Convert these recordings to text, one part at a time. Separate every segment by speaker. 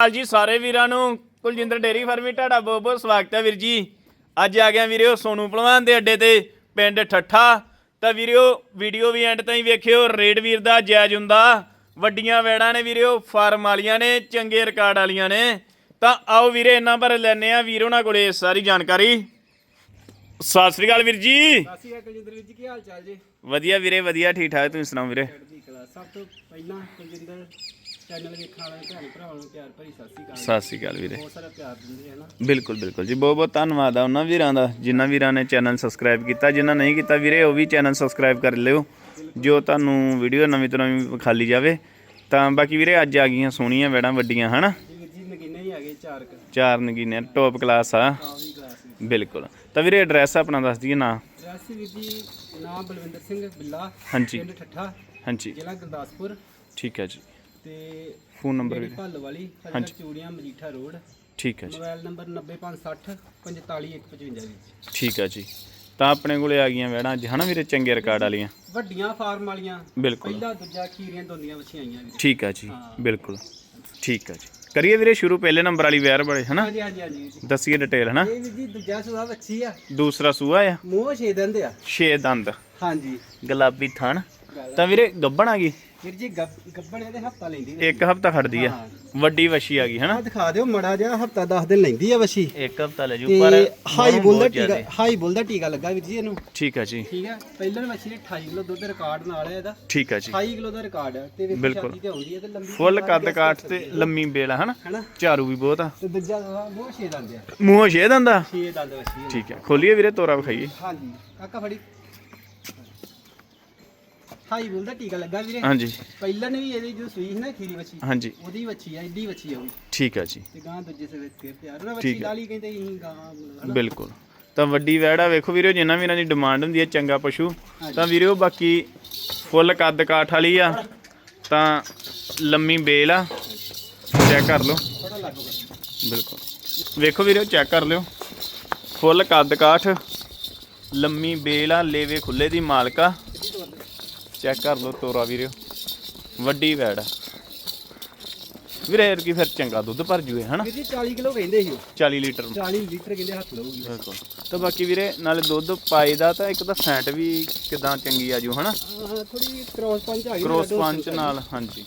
Speaker 1: ਹਾਲ ਜੀ ਸਾਰੇ ਵੀਰਾਂ ਨੂੰ। ਕੁਲਜਿੰਦਰ ਡੇਰੀ ਫਾਰਮੀ ਤੁਹਾਡਾ ਬਹੁਤ ਬਹੁਤ ਸਵਾਗਤ ਹੈ ਵੀਰ ਜੀ। ਅੱਜ ਆ ਗਿਆ ਵੀਰਿਓ ਸੋਨੂ ਪਹਿਲਵਾਨ ਦੇ ਅੱਡੇ ਤੇ ਪਿੰਡ ਠੱਠਾ। ਤਾਂ ਵੀਰਿਓ ਵੀਡੀਓ ਵੀ ਐਂਡ ਤਾਈਂ ਵੇਖਿਓ ਰੇਡ ਵੀਰ ਦਾ ਜਾਇਜ਼ ਹੁੰਦਾ। ਵੱਡੀਆਂ ਵੈੜਾਂ ਨੇ ਵੀਰਿਓ ਫਾਰਮ ਵਾਲੀਆਂ ਨੇ ਚੰਗੇ ਰਿਕਾਰਡ ਵਾਲੀਆਂ ਨੇ। ਤਾਂ ਆਓ ਵੀਰੇ ਇਹਨਾਂ ਬਾਰੇ ਲੈਣੇ ਆ ਵੀਰ ਉਹਨਾਂ ਕੋਲੇ ਸਾਰੀ ਜਾਣਕਾਰੀ। ਸਤਿ ਸ੍ਰੀ ਅਕਾਲ ਵੀਰ ਜੀ।
Speaker 2: ਸਾਸੀ ਆ ਕੁਲਜਿੰਦਰ ਵੀਰ ਜੀ ਕੀ ਹਾਲ ਚਾਲ ਜੀ?
Speaker 1: ਵਧੀਆ ਵੀਰੇ ਵਧੀਆ ਠੀਕ ਠਾਕ। ਤੁਸੀਂ ਸੁਣਾਓ ਵੀਰੇ?
Speaker 2: ਸਭ ਤੋਂ ਪਹਿਲਾਂ ਕੁਲਜਿੰਦਰ ਚੈਨਲ ਵੇਖਣ ਵਾਲੇ ਭੈਣ ਭਰਾਵਾਂ ਨੂੰ ਪਿਆਰ ਭਰੀ ਸਤਿ ਸ੍ਰੀ ਅਕਾਲ।
Speaker 1: ਸਤਿ ਸ੍ਰੀ ਅਕਾਲ ਵੀਰੇ।
Speaker 2: ਬਹੁਤ ਸਾਰਾ ਪਿਆਰ ਦਿੰਦੇ ਹੈ ਨਾ।
Speaker 1: ਬਿਲਕੁਲ ਬਿਲਕੁਲ ਜੀ ਬਹੁਤ ਬਹੁਤ ਧੰਨਵਾਦ ਆ ਉਹਨਾਂ ਵੀਰਾਂ ਦਾ ਜਿਨ੍ਹਾਂ ਵੀਰਾਂ ਨੇ ਚੈਨਲ ਸਬਸਕ੍ਰਾਈਬ ਕੀਤਾ ਜਿਨ੍ਹਾਂ ਨਹੀਂ ਕੀਤਾ ਵੀਰੇ ਉਹ ਵੀ ਚੈਨਲ ਸਬਸਕ੍ਰਾਈਬ ਕਰ ਲਿਓ ਜੋ ਤੁਹਾਨੂੰ ਵੀਡੀਓ ਨਵੀਂ ਤੋਂ ਨਵੀਂ ਵਿਖਾਲੀ ਜਾਵੇ। ਤਾਂ ਬਾਕੀ ਵੀਰੇ ਅੱਜ ਆ ਗਈਆਂ ਸੋਹਣੀਆਂ ਵੈੜਾਂ ਵੱਡੀਆਂ ਹਨਾ?
Speaker 2: ਜੀ ਵੀਰ ਜੀ ਨਗੀਨੇ ਹੀ ਆ ਗਏ ਚਾਰ ਕ।
Speaker 1: ਚਾਰ ਨਗੀਨੇ ਟੌਪ ਕਲਾਸ ਆ।
Speaker 2: ਕਲਾਸ
Speaker 1: ਬਿਲਕੁਲ। ਤਾਂ ਵੀਰੇ ਐਡਰੈਸ ਆਪਣਾ ਦੱਸ ਦਈਏ ਨਾ।
Speaker 2: ਰਾਸੀ ਵੀਰ ਜੀ ਨਾਮ ਬਲਵਿੰਦਰ ਸਿੰਘ ਬਿੱਲਾ
Speaker 1: ਹਾਂਜੀ।
Speaker 2: ਪਿੰਡ ਠੱਠਾ
Speaker 1: ਹਾਂਜੀ।
Speaker 2: ਜ਼ਿਲ੍ਹਾ ਗੁਰਦਾਸਪੁਰ।
Speaker 1: ਠੀਕ ਹੈ ਜੀ।
Speaker 2: ਤੇ
Speaker 1: ਫੋਨ ਨੰਬਰ ਵੀਰੇ।
Speaker 2: ਭੱਲ ਵਾਲੀ
Speaker 1: ਹਾਂਜੀ।
Speaker 2: ਚੂੜੀਆਂ ਮਜੀਠਾ ਰੋਡ।
Speaker 1: ਠੀਕ ਹੈ ਜੀ।
Speaker 2: ਮੋਬਾਈਲ ਨੰਬਰ 90560 45155 ਵਿੱਚ।
Speaker 1: ਠੀਕ ਹੈ ਜੀ। ਤਾਂ ਆਪਣੇ ਕੋਲੇ ਆ ਗਈਆਂ ਵੈੜਾਂ ਅੱਜ ਹਨਾ ਵੀਰੇ? ਚੰਗੇ ਰਿਕਾਰਡ ਵਾਲੀਆਂ।
Speaker 2: ਵੱਡੀਆਂ ਫਾਰਮ ਵਾਲੀਆਂ।
Speaker 1: ਬਿਲਕੁਲ।
Speaker 2: ਪਹਿਲਾ ਦੂਜਾ ਖੀਰੀਆਂ ਦੋਂਦੀਆਂ ਵੱਛੀਆਂ ਆਈਆਂ ਵੀਰ।
Speaker 1: ਠੀਕ ਹੈ ਜੀ। ਬਿਲਕੁਲ। ਠੀਕ ਹੈ ਜੀ। ਕਰੀਏ ਵੀਰੇ ਸ਼ੁਰੂ ਪਹਿਲੇ ਨੰਬਰ ਵਾਲੀ ਵੈਰ ਬੜੇ ਹਨਾ?
Speaker 2: ਹਾਂਜੀ ਹਾਂਜੀ ਹਾਂਜੀ ਜੀ।
Speaker 1: ਦੱਸੀਏ ਡਿਟੇਲ ਹਨਾ?
Speaker 2: ਇਹ ਜੀ ਦੂਜਾ ਸੁਆ ਵੱਛੀ ਆ।
Speaker 1: ਦੂਸਰਾ ਸੂਆ ਆ।
Speaker 2: ਮੂੰਹ ਛੇ ਦੰਦ ਆ।
Speaker 1: ਛੇ ਦੰਦ।
Speaker 2: ਹਾਂਜੀ।
Speaker 1: ਗੁਲਾਬੀ ਥਣ। ਤਾਂ ਵੀਰੇ ਗੱਬਣ ਆ ਗਈ?
Speaker 2: ਵੀਰ ਜੀ ਗੱਬ- ਗੱਬਣ ਇਹਦੇ ਹਫਤਾ ਲੈਂਦੀ ਨੇ
Speaker 1: ਇੱਕ ਹਫਤਾ ਖੜਦੀ ਆ। ਵੱਡੀ ਵਸ਼ੀ ਆ ਗਈ ਹਨਾ?
Speaker 2: ਆ ਦਿਖਾ ਦਿਓ ਮੜਾ ਜਿਹਾ ਹਫਤਾ 10 ਦਿਨ ਲੈਂਦੀ ਆ ਵੱਛੀ।
Speaker 1: ਇੱਕ ਹਫਤਾ ਲੈ ਜੂ
Speaker 2: ਤੇ
Speaker 1: ਪਰ
Speaker 2: ਹਾਈ
Speaker 1: ਬਹੁਤ
Speaker 2: ਬੁੱਲ ਦਾ। ਟੀਕਾ ਹਾਈ ਬੁੱਲ ਦਾ ਟੀਕਾ ਲੱਗਾ ਵੀਰ ਜੀ ਇਹਨੂੰ।
Speaker 1: ਠੀਕ ਹੈ ਜੀ।
Speaker 2: ਠੀਕ ਹੈ ਪਹਿਲਾਂ ਵੱਛੀ ਨੇ 28 ਕਿਲੋ ਦੁੱਧ ਰਿਕਾਰਡ ਨਾਲ ਹੈ ਇਹਦਾ।
Speaker 1: ਠੀਕ ਹੈ ਜੀ।
Speaker 2: 28 ਕਿਲੋ ਦਾ ਰਿਕਾਰਡ ਹੈ ਤੇ ਵੇਖੋ
Speaker 1: ਬਿਲਕੁਲ।
Speaker 2: ਛਾਤੀ ਤੇ ਆਉਂਦੀ ਹੈ ਤੇ ਲੰਬੀ
Speaker 1: ਫੁੱਲ ਕੱਦ ਕਾਠ ਤੇ। ਲੰਮੀ ਬੇਲ ਆ ਹਨਾ?
Speaker 2: ਹਨਾ?
Speaker 1: ਝਾਰੂ ਵੀ ਬਹੁਤ ਆ।
Speaker 2: ਤੇ ਦੂਜਾ ਮੂੰਹ ਛੇ ਦੰਦ ਆ।
Speaker 1: ਮੂੰਹੋਂ ਛੇ ਦੰਦ ਆ?
Speaker 2: ਛੇ ਦੰਦ ਹੈ
Speaker 1: ਠੀਕ ਹੈ ਖੋਲੀਏ ਵੀਰੇ ਤੋਰਾ ਵਿਖਾਈਏ।
Speaker 2: ਹਾਂਜੀ। ਕਾਕਾ ਫੜੀ। ਹਾਈ ਬੁੱਲ ਦਾ ਟੀਕਾ ਲੱਗਾ ਵੀਰੇ।
Speaker 1: ਹਾਂਜੀ।
Speaker 2: ਪਹਿਲਾਂ ਨੇ ਵੀ ਇਹਦੀ ਜੋ ਸੂਈ ਸੀ ਨਾ ਖੀਰੀ ਵੱਛੀ
Speaker 1: ਹਾਂਜੀ।
Speaker 2: ਉਹਦੀ ਵੱਛੀ ਆ ਏਡੀ ਵੱਛੀ ਆ ਉਹ ਵੀ।
Speaker 1: ਠੀਕ ਹੈ ਜੀ।
Speaker 2: ਤੇ ਗਾਂ ਦੂਜੇ ਸਵੇ ਫੇਰ ਤਿਆਰ ਉਹਨਾਂ
Speaker 1: ਠੀਕ
Speaker 2: ਵੱਛੀ
Speaker 1: ਹੈ।
Speaker 2: ਲਾਲੀ ਕਹਿੰਦੇ ਅਸੀਂ ਗਾਂ।
Speaker 1: ਬਿਲਕੁਲ। ਤਾਂ ਵੱਡੀ ਵੈੜ ਆ ਵੇਖੋ ਵੀਰੇ ਜਿੰਨਾ ਵੀ ਇਹਨਾਂ ਦੀ ਡਿਮਾਂਡ ਹੁੰਦੀ ਹੈ ਚੰਗਾ ਪਸ਼ੂ। ਤਾਂ ਵੀਰੇ ਬਾਕੀ ਫੁੱਲ ਕੱਦ ਕਾਠ ਵਾਲੀ ਆ ਤਾਂ ਲੰਮੀ ਬੇਲ ਆ ਚੈੱਕ ਕਰ ਲਓ। ਬਿਲਕੁਲ। ਵੇਖੋ ਵੀਰੇ ਚੈੱਕ ਕਰ ਲਿਓ। ਫੁੱਲ ਕੱਦ ਕਾਠ ਲੰਮੀ ਬੇਲ ਆ ਲੇਵੇ ਖੁੱਲੇ ਦੀ ਮਾਲਕਾ ਚੈੱਕ ਕਰ ਲਓ ਤੋਰਾ ਵੀਰੇ। ਵੱਡੀ ਵੈੜ ਆ। ਵੀਰੇ ਕੀ ਫਿਰ ਚੰਗਾ ਦੁੱਧ ਭਰ ਜੂਏ ਹਨਾ?
Speaker 2: ਵੀਰ ਜੀ 40 ਕਿਲੋ ਕਹਿੰਦੇ ਸੀ ਉਹ।
Speaker 1: 40 ਲੀਟਰ
Speaker 2: 40 ਲੀਟਰ ਕਹਿੰਦੇ ਹੱਥ ਲਊਗੀ।
Speaker 1: ਬਿਲਕੁਲ। ਤਾਂ ਬਾਕੀ ਵੀਰੇ ਨਾਲੇ ਦੁੱਧ ਪਾਈ ਦਾ ਤਾਂ ਇੱਕ ਤਾਂ ਫੈਟ ਵੀ ਕਿਦਾਂ ਚੰਗੀ ਆ ਜੂ ਹਨਾ?
Speaker 2: ਥੋੜੀ ਕ੍ਰੋਸ ਪੰਚ ਆ ਗਈ
Speaker 1: ਕ੍ਰੋਸ ਪੰਚ ਨਾਲ ਹਾਂਜੀ।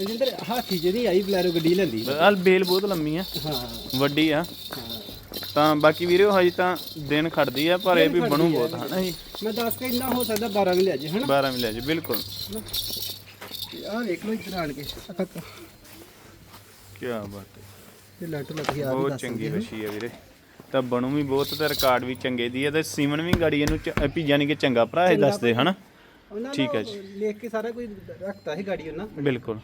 Speaker 2: ਜਿੰਦਰ ਹਾਥੀ ਜਿਹੜੀ ਆਈ ਬਲੈਰੋ ਗੱਡੀ ਲੈਂਦੀ।
Speaker 1: ਹਾਲ ਬੇਲ ਬਹੁਤ ਲੰਮੀ ਆ।
Speaker 2: ਹਾਂ।
Speaker 1: ਵੱਡੀ ਆ।
Speaker 2: ਹਾਂ।
Speaker 1: ਤਾਂ ਬਾਕੀ ਵੀਰੇ ਹਜੇ ਤਾਂ ਦਿਨ ਖੜਦੀ ਆ ਪਰ ਇਹ ਵੀ ਬਣੂ ਬਹੁਤ ਹਨਾ ਜੀ?
Speaker 2: ਮੈਂ ਦੱਸ ਕੇ ਇੰਨਾ ਹੋ ਸਕਦਾ 12 ਵੀ ਲੈ ਜੇ ਹਨਾ?
Speaker 1: 12 ਮਿਲਿਆ ਜੀ ਬਿਲਕੁਲ।
Speaker 2: ਆਹ ਵੇਖ ਲਓ ਇੱਧਰ ਆਣ ਕੇ
Speaker 1: ਕੀ ਬਾਤ ਹੈ।
Speaker 2: ਇਹ ਲੱਟ ਲੱਗ ਗਿਆ
Speaker 1: ਬਹੁਤ ਚੰਗੀ ਵਸ਼ੀ ਆ ਵੀਰੇ। ਤਾਂ ਬਣੂ ਵੀ ਬਹੁਤ ਤੇ ਰਿਕਾਰਡ ਵੀ ਚੰਗੇ ਦੀ ਆ ਤੇ ਸੀਮਨ ਵੀ ਗਾੜੀ ਇਹਨੂੰ ਵੀ ਯਾਨੀ ਕਿ ਚੰਗਾ ਭਰਾ ਇਹ ਦੱਸਦੇ ਹਨਾ? ਠੀਕ ਹੈ
Speaker 2: ਨੇ ਲਿਖ ਕੇ ਸਾਰਾ ਕੁਝ ਰੱਖਤਾ ਸੀ ਗਾੜੀ ਉਹਨਾਂ।
Speaker 1: ਬਿਲਕੁਲ।